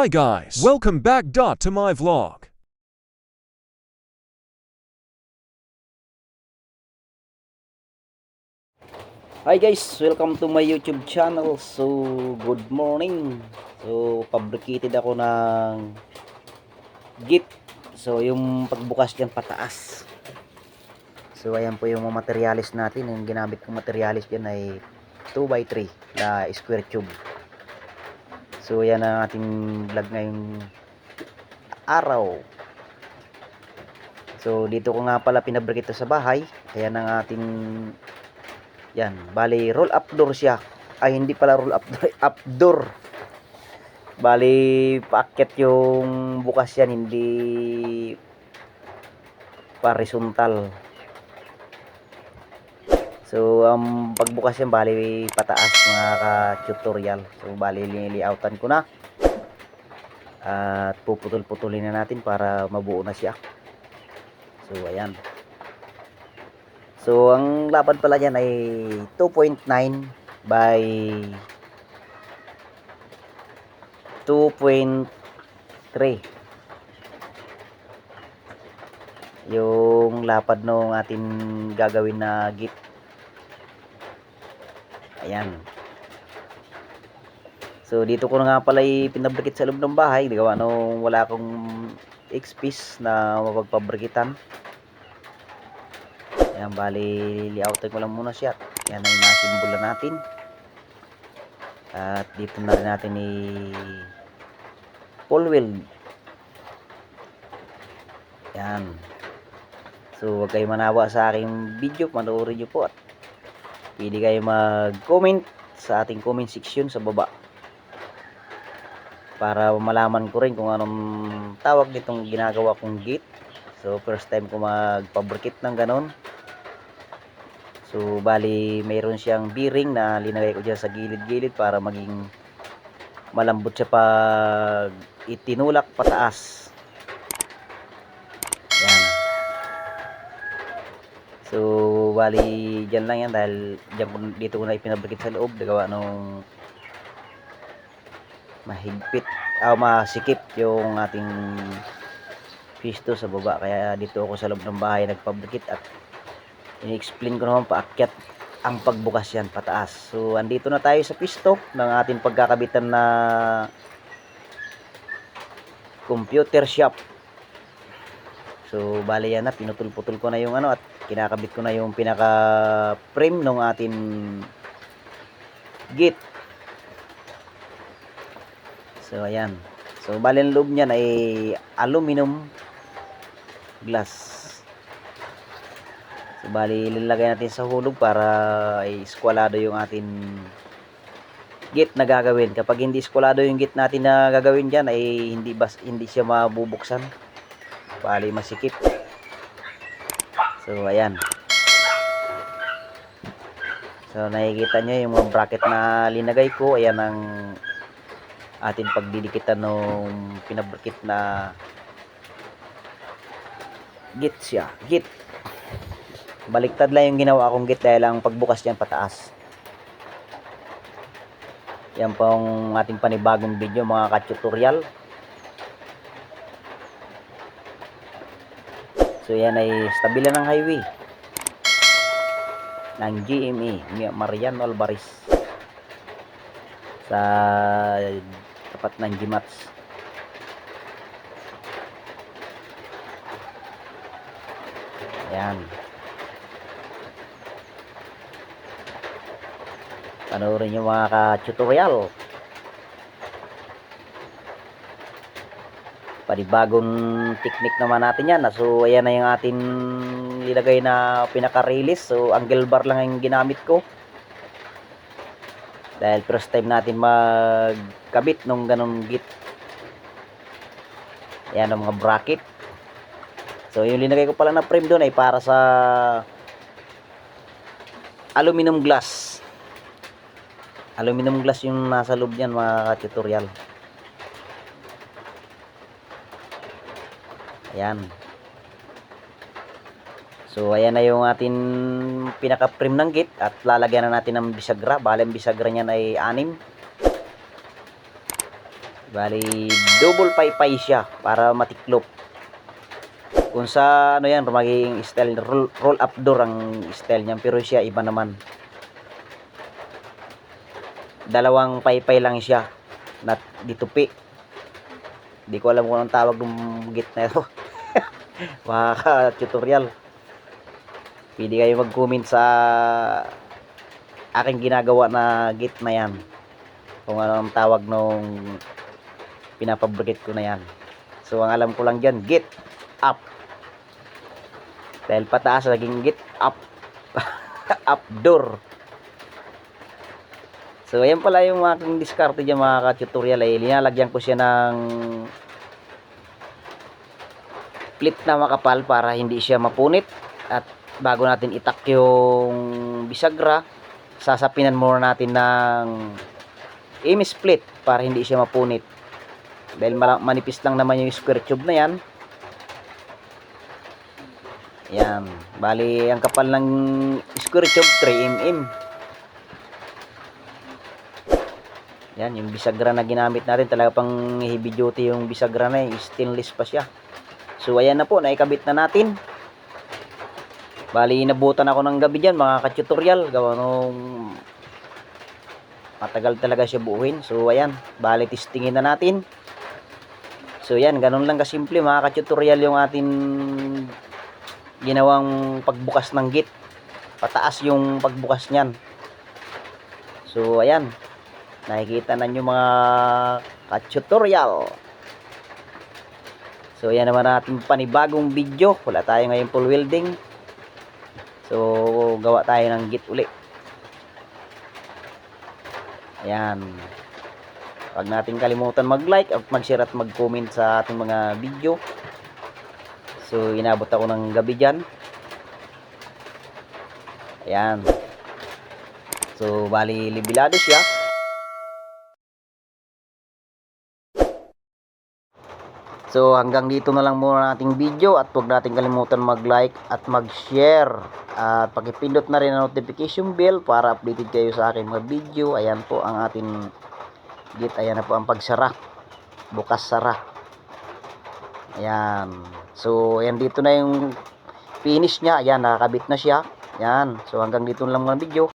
Hi guys, welcome back dot to my vlog. Hi guys, welcome to my YouTube channel. So, good morning. So, fabricated ako ng git. So, yung pagbukas dyan pataas. So, ayan po yung mga materialis natin. Yung ginamit kong materialis dyan ay 2x3 na square tube. So, ayan ang ating vlog ngayong araw. So, dito ko nga pala pinabrikito sa bahay. Ayan ang ating yan, bali roll up door siya. Ay hindi pala roll up door, up door. Bali paakyat yung bukas yan, hindi horizontal. So, ang pagbukas yan, bali pataas mga ka-tutorial. So, bali layoutan ko na. At puputol-putulin na natin para mabuo na siya. So, ayan. So, ang laban pala niyan ay 2.9 by 2.3. Yung lapad nung atin gagawin na git. Ayan. So, dito ko na nga pala pinabrikit sa loob ng bahay. Gawa nung wala akong X-piece na mapagpabrikitan. Ayan, bali, layoutin ko lang muna siya. Yan ay nasimbula natin. At dito na rin natin i full weld. Yan. So, huwag kayo manawa sa aking video. Panoorin nyo po. At pwede kayo mag-comment sa ating comment section sa baba. Para malaman ko rin kung anong tawag nitong ginagawa kong gate. So, first time ko mag-fabricate ng ganon. So, bali, mayroon siyang bearing na linagay ko dyan sa gilid-gilid para maging malambot siya pag itinulak pataas. Yan. So, bali, dyan lang yan dahil dyan, dito ko na ipinabrikit sa loob. Nagawa nung mahigpit, ah, masikip yung ating pisto sa baba. Kaya dito ako sa loob ng bahay nagpabrikit at ini-explain ko naman paakyat ang pagbukas yan pataas. So, andito na tayo sa pisto ng ating pagkakabitan na computer shop. So, bali yan na, pinutol-putol ko na yung ano at kinakabit ko na yung pinaka frame ng ating gate. So, ayan. So, bali ang loob niyan ay aluminum glass. So, bali, ilalagay natin sa hulog para ay skwalado yung ating gate na gagawin. Kapag hindi skwalado yung gate natin na gagawin dyan, ay hindi, bas, hindi siya mabubuksan. Bali, masikip. So, ayan. So, nakikita nyo yung mga bracket na linagay ko. Ayan ang ating pagdidikitan ng pinabrikit na git siya. Git baliktad lang yung ginawa kong git dahil ang pagbukas niyan pataas yan pong ating panibagong video mga ka-tutorial so yan ay stabila ng highway. Ng Mi- Mariano Alvarez. Sa tapat ng GMATS. Yan panoorin yung mga ka-tutorial panibagong technique naman natin yan. So ayan na yung ating nilagay na pinaka-release. So angle bar lang yung ginamit ko. Dahil first time natin magkabit nung ganong git. Ayan ang mga bracket. So yung linagay ko pala na frame doon ay para sa aluminum glass. Aluminum glass yung nasa loob niyan mga tutorial ayan so ayan na yung atin pinaka frame ng gate at lalagyan na natin ng bisagra bali ang bisagra niyan ay anim Bali, double paypay siya para matiklop. Kung sa ano yan, magiging style roll, roll up door ang style niyan pero siya iba naman. Dalawang paypay lang siya na ditupi. Di ko alam kung anong tawag ng git na ito. Mga tutorial. Pwede kayo mag-comment sa aking ginagawa na git na yan. Kung ano ang tawag nung pinapabricate ko na yan. So, ang alam ko lang dyan, git up. Dahil pataas, naging git up. up door. So, ayan pala yung aking diskarte dyan mga ka-tutorial. Ay, linalagyan ko siya ng flip na makapal para hindi siya mapunit. At bago natin itak yung bisagra, sasapinan muna natin ng aim split para hindi siya mapunit. Dahil manipis lang naman yung square tube na yan. Yan. Bali, ang kapal ng square tube, 3 mm. Yan, yung bisagra na ginamit natin, talaga pang heavy duty yung bisagra na yun. Stainless pa siya. So, ayan na po, naikabit na natin. Bali, inabutan ako ng gabi dyan, mga ka-tutorial. Gawa nung matagal talaga siya buuhin. So, ayan, bali, testingin na natin. So, yan, ganun lang kasimple, mga ka-tutorial yung atin ginawang pagbukas ng gate. Pataas yung pagbukas niyan. So, ayan. Nakikita na nyo mga ka-tutorial. So, yan naman natin panibagong video. Wala tayo ngayon full welding. So, gawa tayo ng git uli. Ayan. Huwag natin kalimutan mag-like at mag-share at mag-comment sa ating mga video. So, inabot ako ng gabi dyan. Ayan. So, bali, libilado siya. So hanggang dito na lang muna nating video at huwag natin kalimutan mag-like at mag-share at pakipindot na rin ang notification bell para updated kayo sa aking mga video. Ayan po ang ating gate. Ayan na po ang pagsara. Bukas sara. Ayan. So ayan dito na yung finish niya. Ayan nakakabit na siya. Ayan. So hanggang dito na lang muna video.